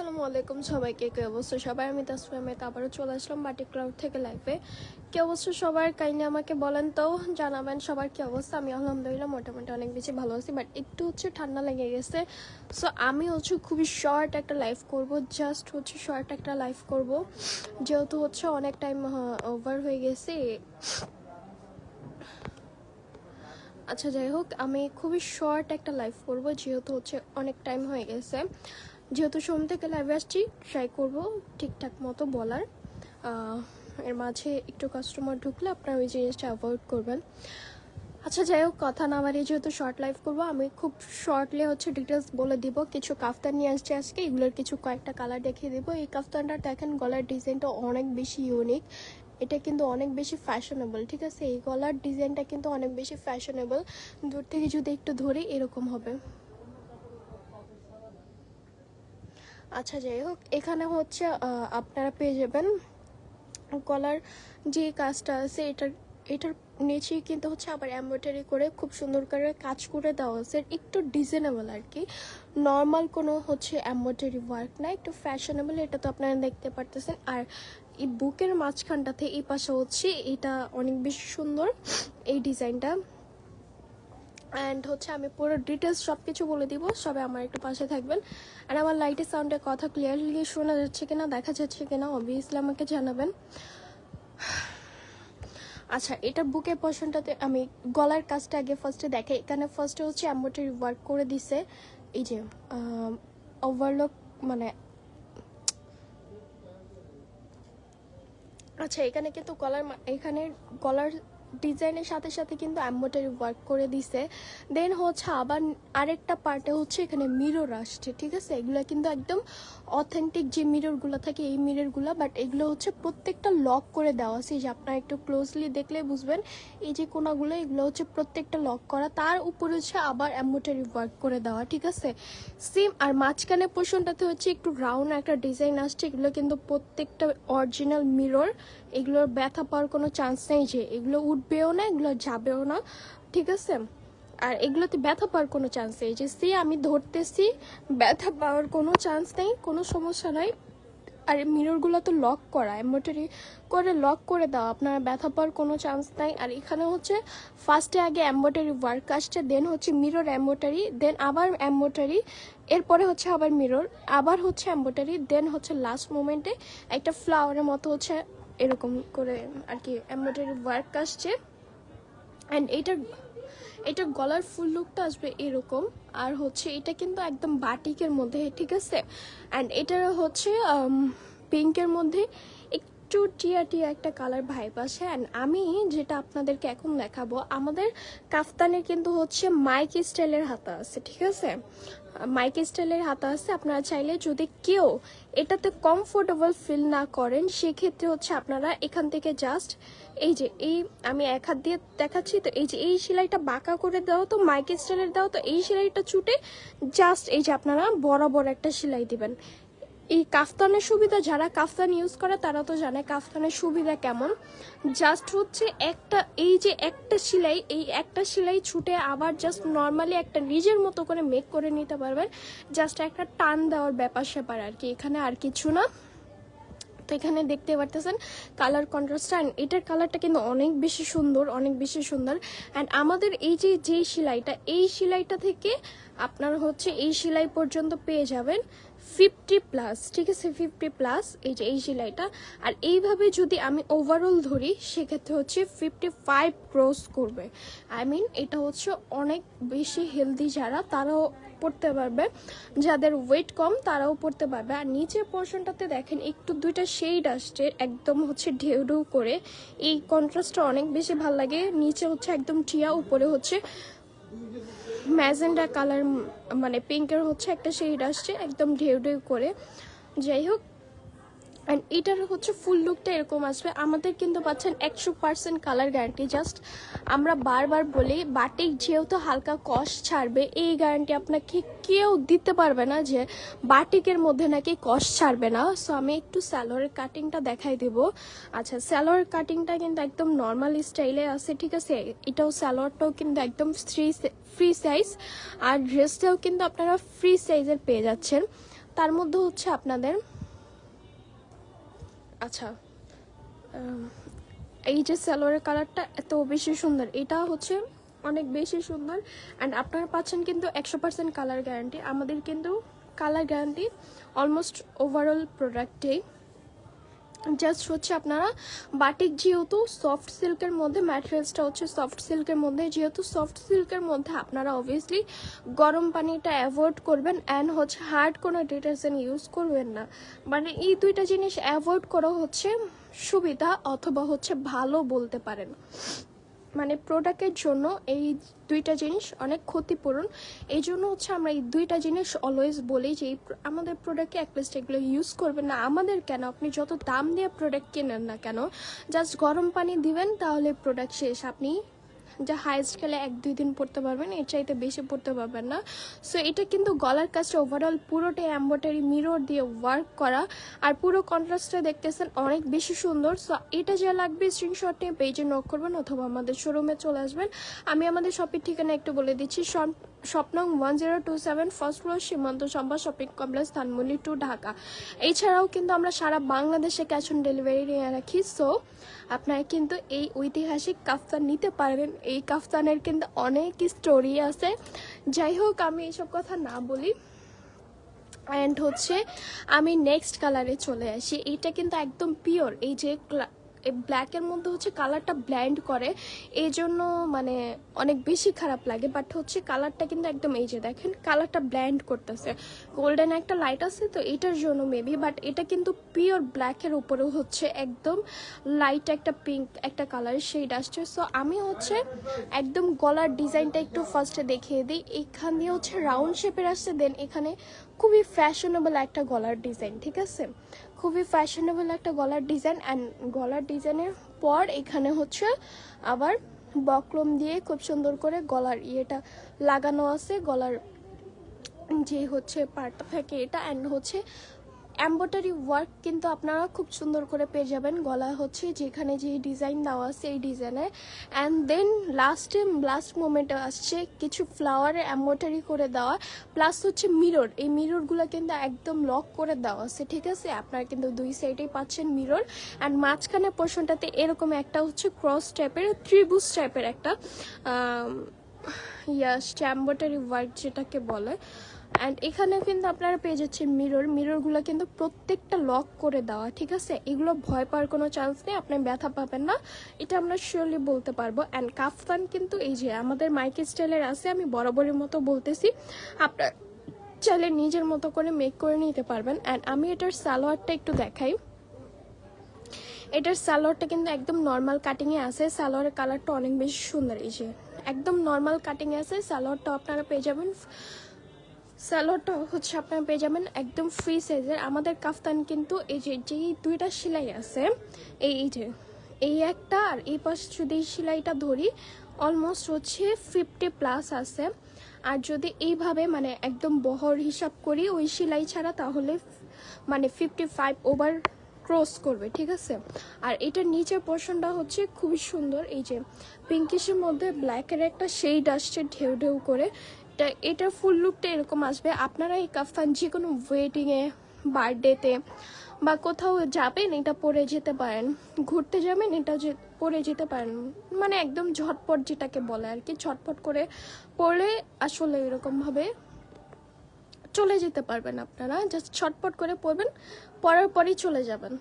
আসসালামু আলাইকুম সবাইকে, কে অবস্থা? সবাই, আমি তাসফিয়া আবারও চলে আসলাম বাটি ক্লাউড থেকে লাইফে কি অবস্থা সবার? কাইন্ডলি আমাকে বলেন তো, জানাবেন সবার কি অবস্থা? আমি আলহামদুলিল্লাহ মোটামুটি অনেক বেশি ভালো আছি বাট একটু হচ্ছে ঠান্ডা লেগে গেছে। সো আমি হচ্ছে খুবই শর্ট একটা লাইফ করব জাস্ট হচ্ছে শর্ট একটা লাইফ করব। যেহেতু হচ্ছে অনেক টাইম ওভার হয়ে গেছে। আচ্ছা যাই হোক, আমি খুবই শর্ট একটা লাইফ করব, যেহেতু হচ্ছে অনেক টাইম হয়ে গেছে। যেহেতু সোম থেকে লাইভে আসছি ট্রাই করব ঠিকঠাক মতো বলার। এর মাঝে একটু কাস্টমার ঢুকলে আপনারা ওই জিনিসটা অ্যাভয়েড করবেন। আচ্ছা যাই হোক, কথা না বাড়িয়ে যেহেতু শর্ট লাইভ করব, আমি খুব শর্টলি হচ্ছে ডিটেলস বলে দিব। কিছু কাফতান নিয়ে আসছি আজকে, এগুলোর কিছু কয়েকটা কালার দেখিয়ে দিব। এই কাফতানটা দেখেন, গলার ডিজাইনটা অনেক বেশি ইউনিক এটা কিন্তু অনেক বেশি ফ্যাশনেবল ঠিক আছে? এই গলার ডিজাইনটা কিন্তু অনেক বেশি ফ্যাশনেবল দূর থেকে যদি একটু ধরি, এরকম হবে। আচ্ছা যাই হোক এখানে হচ্ছে আপনারা পেয়ে যাবেন গলার যে কাজটা আছে, এটার এটার নিচে কিন্তু হচ্ছে আবার এমব্রয়ডারি করে খুব সুন্দর করে কাজ করে দেওয়া আছে। একটু ডিজাইনেবল আর কি। নর্মাল কোনো হচ্ছে এমব্রয়ডারি ওয়ার্ক না, একটু ফ্যাশনেবল এটা তো আপনারা দেখতে পারতেছেন। আর এই বুকের মাঝখানটাতে, এই পাশে হচ্ছে, এটা অনেক বেশি সুন্দর, এই ডিজাইনটা অ্যান্ড হচ্ছে আমি পুরো ডিটেলস সব কিছু বলে দিব, সবাই আমার একটু পাশে থাকবেন। আর আমার লাইটের সাউন্ডের কথা ক্লিয়ারলি শোনা যাচ্ছে কিনা, দেখা যাচ্ছে কিনা অবভিয়াসলি আমাকে জানাবেন। আচ্ছা এটা বুকের পোর্শনটাতে আমি গলার কাজটা আগে ফার্স্টে দেখে এখানে ফার্স্টে হচ্ছে এম্ব্রয়ডারি ওয়ার্ক করে দিছে। এই যে ওভারলক মানে আচ্ছা এখানে কিন্তু গলার এখানে গলার ডিজাইনের সাথে সাথে কিন্তু এম্ব্রয়ডারি ওয়ার্ক করে দিছে। দেন হচ্ছে আবার আরেকটা পার্টে হচ্ছে এখানে মিরর আসছে, ঠিক আছে? এগুলো কিন্তু একদম অথেন্টিক যে মিররগুলো থাকে এই মিররগুলো বাট এগুলো হচ্ছে প্রত্যেকটা লক করে দেওয়া আছে। যে আপনারা একটু ক্লোজলি দেখলে বুঝবেন, এই যে কোনাগুলো, এগুলো হচ্ছে প্রত্যেকটা লক করা। তার উপরে হচ্ছে আবার এম্ব্রয়ডারি ওয়ার্ক করে দেওয়া, ঠিক আছে? সেম আর মাঝখানে পোর্শনটাতে হচ্ছে একটু রাউন্ড একটা ডিজাইন আসছে। এগুলো কিন্তু প্রত্যেকটা অরিজিনাল মিরর এগুলোর ব্যথা পাওয়ার কোনো চান্স নেই যে এগুলো উঠবেও না, এগুলো যাবেও না, ঠিক আছে? আর এগুলোতে ব্যথা পাওয়ার কোনো চান্স নেই। যে সে আমি ধরতেছি, ব্যথা পাওয়ার কোনো চান্স নেই, কোনো সমস্যা নাই। আর মিররগুলো তো লক করা, এম্ব্রয়ডারি করে লক করে দাও, আপনারা ব্যথা পাওয়ার কোনো চান্স নাই। আর এখানে হচ্ছে ফার্স্টে আগে এম্ব্রয়ডারি ওয়ার্ক আসছে দেন হচ্ছে মিরর এম্ব্রয়ডারি দেন আবার এম্ব্রয়ডারি, এরপরে হচ্ছে আবার মিরর আবার হচ্ছে এম্ব্রয়ডারি দেন হচ্ছে লাস্ট মোমেন্টে একটা ফ্লাওয়ারের মতো হচ্ছে এরকম করে আর কি এম্ব্রয়ডারি ওয়ার্ক আসছে। অ্যান্ড এইটার এটার গলার ফুল লুকটা আসবে এরকম। আর হচ্ছে এটা কিন্তু একদম বাটিকের মধ্যে, ঠিক আছে? অ্যান্ড এটা হচ্ছে পিঙ্কের মধ্যে একটু টিয়া টিয়া একটা কালার ভাইব আছে অ্যান্ড আমি যেটা আপনাদেরকে এখন দেখাবো, আমাদের কাফতানের কিন্তু হচ্ছে মাইক স্টাইলের হাতা আছে, ঠিক আছে? মাইক স্টাইলের হাতা আছে, আপনারা চাইলে যদি কেউ এটাতে কমফোর্টেবল ফিল না করেন, সেক্ষেত্রে হচ্ছে আপনারা এখান থেকে জাস্ট এই যে এই আমি এক হাত দিয়ে দেখাচ্ছি, তো এই যে এই সেলাইটা বাঁকা করে দাও তো মাইক স্টাইলের দাও তো এই সেলাইটা ছুটে জাস্ট এই যে আপনারা বরাবর একটা সেলাই দিবেন। এই কাফতানের সুবিধা যারা কাফতান ইউজ করে, তারা তো জানে কাফতানের সুবিধা কেমন। জাস্ট হচ্ছে একটা, এই যে একটা সেলাই, এই একটা সেলাই ছুটে আবার জাস্ট নর্মালি একটা নিজের মতো করে মেক করে নিতে পারবেন। জাস্ট একটা টান দেওয়ার ব্যাপার স্যাপার আর কি, এখানে আর কিছু না। তো এখানে দেখতে পারতেছেন কালার কন্ট্রাস্ট অ্যান্ড এটার কালারটা কিন্তু অনেক বেশি সুন্দর, অনেক বেশি সুন্দর। অ্যান্ড আমাদের এই যে যে সেলাইটা, এই সেলাইটা থেকে আপনার হচ্ছে এই সেলাই পর্যন্ত পেয়ে যাবেন। ফিফটি প্লাস ঠিক আছে? ফিফটি প্লাস এই যে, এই সেলাইটা। আর এইভাবে যদি আমি ওভারঅল ধরি, সেক্ষেত্রে হচ্ছে ফিফটি ফাইভ ক্রস করবে। আই মিন এটা হচ্ছে অনেক বেশি হেলদি যারা, তারাও পড়তে পারবে। যাদের ওয়েট কম, তারাও পড়তে পারবে। আর নিচের পোর্শনটাতে দেখেন, একটু দুইটা শেড আসছে, একদম হচ্ছে ঢেউ ঢেউ করে। এই কন্ট্রাস্টটা অনেক বেশি ভালো লাগে। নিচে হচ্ছে একদম টিয়া, উপরে হচ্ছে ম্যাজেন্ডা কালার মানে পিঙ্কের হচ্ছে একটা শেড আসছে একদম ঢেউ ঢেউ করে। যাই হোক অ্যান্ড এটার হচ্ছে ফুল লুকটা এরকম আসবে। আমাদের কিন্তু পাচ্ছেন একশো পার্সেন্ট কালার গ্যারান্টি জাস্ট আমরা বারবার বলি বাটিক যেহেতু হালকা কষ ছাড়বে, এই গ্যারান্টি আপনাকে কেউ দিতে পারবে না যে বাটিকের মধ্যে নাকি কষ ছাড়বে না। সো আমি একটু স্যালোয়ারের কাটিংটা দেখাই দেব। আচ্ছা স্যালোয়ার কাটিংটা কিন্তু একদম নর্মাল স্টাইলে আছে, ঠিক আছে? এটাও স্যালোয়ারটাও কিন্তু একদম ফ্রি ফ্রি সাইজ আর ড্রেসটাও কিন্তু আপনারা ফ্রি সাইজের পেয়ে যাচ্ছেন। তার মধ্যে হচ্ছে আপনাদের আচ্ছা এই যে সালোয়ারের কালারটা এত বেশি সুন্দর, এটা হচ্ছে অনেক বেশি সুন্দর অ্যান্ড আপনারা পাচ্ছেন কিন্তু একশো পার্সেন্ট কালার গ্যারান্টি আমাদের কিন্তু কালার গ্যারান্টি অলমোস্ট ওভারঅল প্রোডাক্টেই জাস্ট হচ্ছে আপনারা বাটিক যেহেতু সফট সিল্কের মধ্যে ম্যাটেরিয়ালসটা হচ্ছে সফট সিল্কের মধ্যে। যেহেতু সফট সিল্কের মধ্যে আপনারা অবভিয়াসলি গরম পানিটা অ্যাভয়েড করবেন অ্যান্ড হচ্ছে হার্ড কোনো ডিটারজেন্ট ইউজ করবেন না। মানে এই দুইটা জিনিস অ্যাভয়েড করা হচ্ছে সুবিধা অথবা হচ্ছে ভালো বলতে পারেন। মানে প্রোডাক্টের জন্য এই দুইটা জিনিস অনেক ক্ষতিপূরণ। এই জন্য হচ্ছে আমরা এই দুইটা জিনিস অলওয়েজ বলি যে আমাদের প্রোডাক্টে অ্যাটলিস্ট এগুলো ইউজ করবেন না। আমাদের কেন? আপনি যত দাম দিয়ে প্রোডাক্ট কেনেন না কেন জাস্ট গরম পানি দিবেন তাহলে প্রোডাক্ট শেষ। আপনি যা হাইস্ট গেলে এক দুই দিন পড়তে পারবেন, এর চাইতে বেশি পড়তে পারবেন না। সো এটা কিন্তু গলার কাজটা ওভারঅল পুরোটাই এম্বয়ডারি মিরর দিয়ে ওয়ার্ক করা। আর পুরো কন্ট্রাস্টটা দেখতেছেন অনেক বেশি সুন্দর। সো এটা যা লাগবে স্ক্রিনশট নিয়ে পেজে নক করবেন অথবা আমাদের শোরুমে চলে আসবেন। আমি আমাদের শপের ঠিকানা একটু বলে দিচ্ছি। স্বপ্নং one zero two seven first floor Simanta সম্পা shopping complex, Dhanmondi two Dhaka. এছাড়াও কিন্তু আমরা সারা বাংলাদেশে ক্যাশ অন ডেলিভারি নিয়ে রাখি। সো আপনারা কিন্তু এই ঐতিহাসিক কাফতান নিতে পারবেন। এই কাফতানের কিন্তু অনেক স্টোরি আছে। যাই হোক, আমি এইসব কথা না বলি। অ্যান্ড হচ্ছে, আমি নেক্সট কালারে চলে আসি। এইটা কিন্তু একদম পিওর এই যে ব্ল্যাকের মধ্যে হচ্ছে কালারটা ব্ল্যান্ড করে। এই জন্য মানে অনেক বেশি খারাপ লাগে বাট হচ্ছে কালারটা কিন্তু একদম এই যে দেখেন কালারটা ব্ল্যান্ড করতেছে। গোল্ডেন একটা লাইট আছে তো, এটার জন্য মেবি বাট এটা কিন্তু পিওর ব্ল্যাকের উপরেও হচ্ছে একদম লাইট একটা পিঙ্ক একটা কালার শেড আসছে। সো আমি হচ্ছে একদম গলার ডিজাইনটা একটু ফার্স্টে দেখিয়ে দিই। এখান দিয়ে হচ্ছে রাউন্ড শেপের আসছে দেন এখানে খুবই ফ্যাশনেবল একটা গলার ডিজাইন ঠিক আছে? খুবই ফ্যাশনেবল একটা গলার ডিজাইন অ্যান্ড গলার ডিজাইনের পর এখানে হচ্ছে আবার বক্রম দিয়ে খুব সুন্দর করে গলার ইয়েটা লাগানো আছে, গলার যে হচ্ছে পার্টটা থাকে এটা অ্যান্ড হচ্ছে এম্ব্রয়ডারি ওয়ার্ক কিন্তু আপনারা খুব সুন্দর করে পেয়ে যাবেন। গলা হচ্ছে যেখানে যে ডিজাইন দেওয়া আছে এই ডিজাইনে অ্যান্ড দেন লাস্টে লাস্ট মোমেন্টে আসছে কিছু ফ্লাওয়ারে এম্ব্রয়ডারি করে দেওয়া। প্লাস হচ্ছে মিরর এই মিররগুলো কিন্তু একদম লক করে দেওয়া আছে ঠিক আছে? আপনারা কিন্তু দুই সাইডেই পাচ্ছেন মিরর অ্যান্ড মাঝখানে পোর্শনটাতে এরকম একটা হচ্ছে ক্রস টাইপের ত্রিভুজ টাইপের একটা আম, ইয়া স্ট্যাম্বোটারি ওয়ার্ক যেটাকে বলে। অ্যান্ড এখানে কিন্তু আপনারা পেয়ে যাচ্ছেন মিরর মিররগুলো কিন্তু প্রত্যেকটা লক করে দেওয়া, ঠিক আছে? এগুলো ভয় পাওয়ার কোনো চান্স নেই, আপনি ব্যথা পাবেন না। এটা আমরা শিওরলি বলতে পারব। অ্যান্ড কাফতান কিন্তু এই যে আমাদের মাইক স্টাইলের আছে, আমি বরাবরের মতো বলতেছি। আপনার চাইলে নিজের মতো করে মেক করে নিতে পারবেন। অ্যান্ড আমি এটার সালোয়ারটা একটু দেখাই। এটার সালোয়ারটা কিন্তু একদম নর্মাল কাটিংয়ে আছে। সালোয়ারের কালারটা অনেক বেশি সুন্দর, এই যে। একদম নর্মাল কাটিংয়ে আছে। সালোয়ারটা আপনারা পেয়ে যাবেন। সালোয়ারটা হচ্ছে আপনারা পেয়ে যাবেন একদম ফ্রি সাইজের আমাদের কাফতান কিন্তু এই যে, যেই দুইটা সেলাই আছে, এই যে, এই একটা আর এই পাশ যদি সেলাইটা ধরি অলমোস্ট হচ্ছে ফিফটি প্লাস আছে। আর যদি এইভাবে মানে একদম বহর হিসাব করি, ওই সেলাই ছাড়া তাহলে মানে ফিফটি ফাইভ ওভার ক্রস করবে, ঠিক আছে? আর এটার নিচের পোর্শনটা হচ্ছে খুবই সুন্দর, এই যে পিঙ্কিশের মধ্যে ব্ল্যাকের একটা শেড আসছে ঢেউ ঢেউ করে। এটা এটার ফুল লুকটা এরকম আসবে। আপনারা এই কাফতান যে কোনো ওয়েডিংয়ে বার্থডেতে বা কোথাও যাবেন, এটা পরে যেতে পারেন। ঘুরতে যাবেন, এটা যে, পরে যেতে পারেন। মানে একদম ঝটপট যেটাকে বলে আর কি, ঝটপট করে পরে আসলে এরকমভাবে চলে যেতে পারবেন আপনারা। জাস্ট ছটপট করে পরবেন, পরার পরই চলে যাবেন।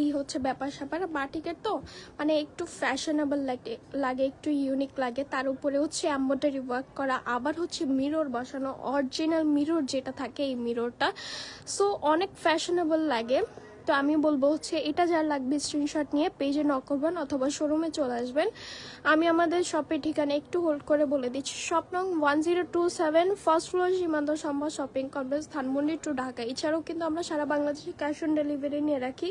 এই হচ্ছে ব্যাপার স্যাপার। বাটিকের তো মানে একটু ফ্যাশনেবল লাগে লাগে, একটু ইউনিক লাগে। তার উপরে হচ্ছে এম্ব্রয়ডারি ওয়ার্ক করা, আবার হচ্ছে মিরর বসানো অরিজিনাল মিরর যেটা থাকে এই মিররটা সো অনেক ফ্যাশনেবল লাগে। তো আমি বলব হচ্ছে, এটা যার লাগবে স্ক্রিনশট নিয়ে পেজে নক করবেন অথবা শোরুমে চলে আসবেন। আমি আমাদের শপের ঠিকানা একটু হোল্ড করে বলে দিচ্ছি। শপ নং one zero two seven first floor Simanta সম্ভব shopping complex Dhanmondi two Dhaka. এছাড়াও কিন্তু আমরা সারা বাংলাদেশে ক্যাশ অন ডেলিভারি নিয়ে রাখি।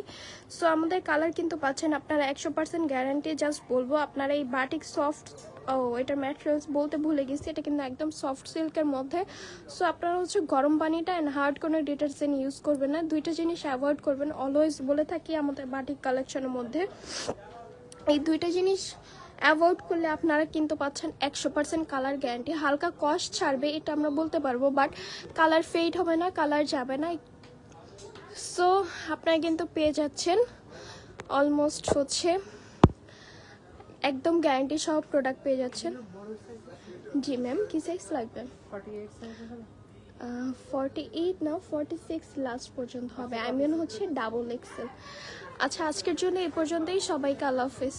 সো আমাদের কালার কিন্তু পাচ্ছেন আপনারা একশো পার্সেন্ট গ্যারান্টি জাস্ট বলব, আপনারা এই বাটিক সফট ও এটার ম্যাটেরিয়ালস বলতে ভুলে গেছি, এটা কিন্তু একদম সফট সিল্কের মধ্যে। সো আপনারা হচ্ছে গরম পানিটা অ্যান্ড হার্ড কোনো ডিটারজেন্ট ইউজ করবেন না, দুইটা জিনিস অ্যাভয়েড করবেন অলওয়েজ বলে থাকি আমাদের বাটিক কালেকশনের মধ্যে। এই দুইটা জিনিস অ্যাভয়েড করলে আপনারা কিন্তু পাচ্ছেন একশো পার্সেন্ট কালার গ্যারান্টি হালকা কস্ট ছাড়বে, এটা আমরা বলতে পারব বাট কালার ফেড হবে না কালার যাবে না। সো আপনারা কিন্তু পেয়ে যাচ্ছেন অলমোস্ট হচ্ছে একদম গ্যারান্টি সহ প্রোডাক্ট পেয়ে যাচ্ছেন। জি ম্যাম কি সাইজ লাগবে? ফর্টি এইট না ফর্টি সিক্স লাস্ট পর্যন্ত হবে। আই মিন হচ্ছে ডাবল এক্সেল আচ্ছা আজকের জন্য এই পর্যন্তই। সবাইকে আল্লাহ হাফিজ।